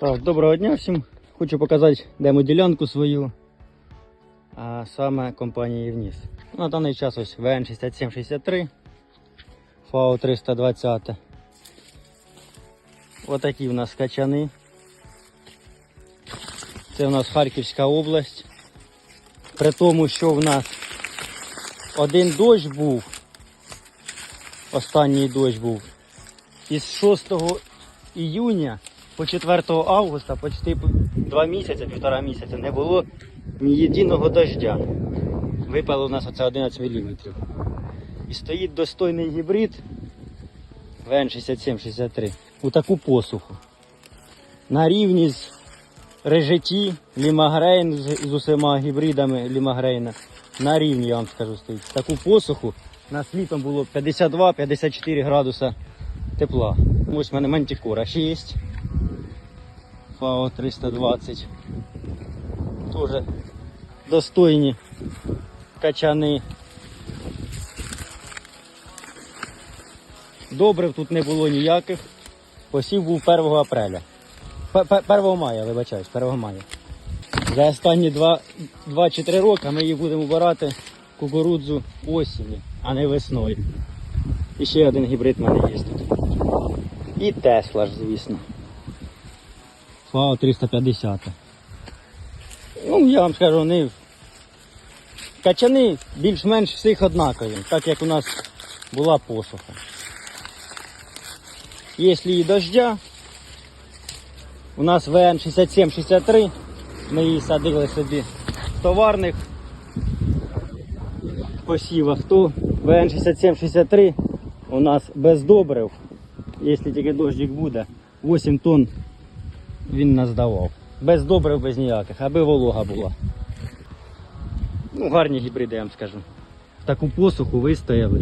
Так, доброго дня всім. Хочу показати демо-ділянку свою, а саме компанії Вніс. На даний час ось ВН6763, ФАО 320. Отакі в нас качани. Це в нас Харківська область. При тому, що в нас один дощ був, останній дощ був, із 6 іюня по 4 августа, почти два місяці, півтора місяця не було ні єдиного дождя. Випало у нас оце 11 мм. І стоїть достойний гібрид ВН6763 у таку посуху. На рівні з Режеті, Лімагрейн з, усіма гібридами Лімагрейна. На рівні, я вам скажу, стоїть. Таку посуху нас літом було 52-54 градуса тепла. Ось в мене мантикора 6. ФАО 320. Тоже достойні качани. Добрив тут не було ніяких. Посів був 1 апреля. П- п- 1 мая, вибачаюсь, 1 мая. За останні 2, 2 чи 3 роки ми її будемо брати кукурудзу осінню, а не весною. І ще один гібрид в мене є тут. І Тесла ж, звісно. ФАО 350. Ну, я вам скажу, вони качани більш-менш всіх однакові, так як у нас була посуха. Якщо і дождя, у нас ВН6763, ми її садили собі в товарних посівах, то ВН6763 у нас без добрив, якщо тільки дощик буде, 8 тонн він нас давав. Без добрив, без ніяких, аби волога була. Ну, гарні гібриди, я вам скажу. Таку посуху вистояли.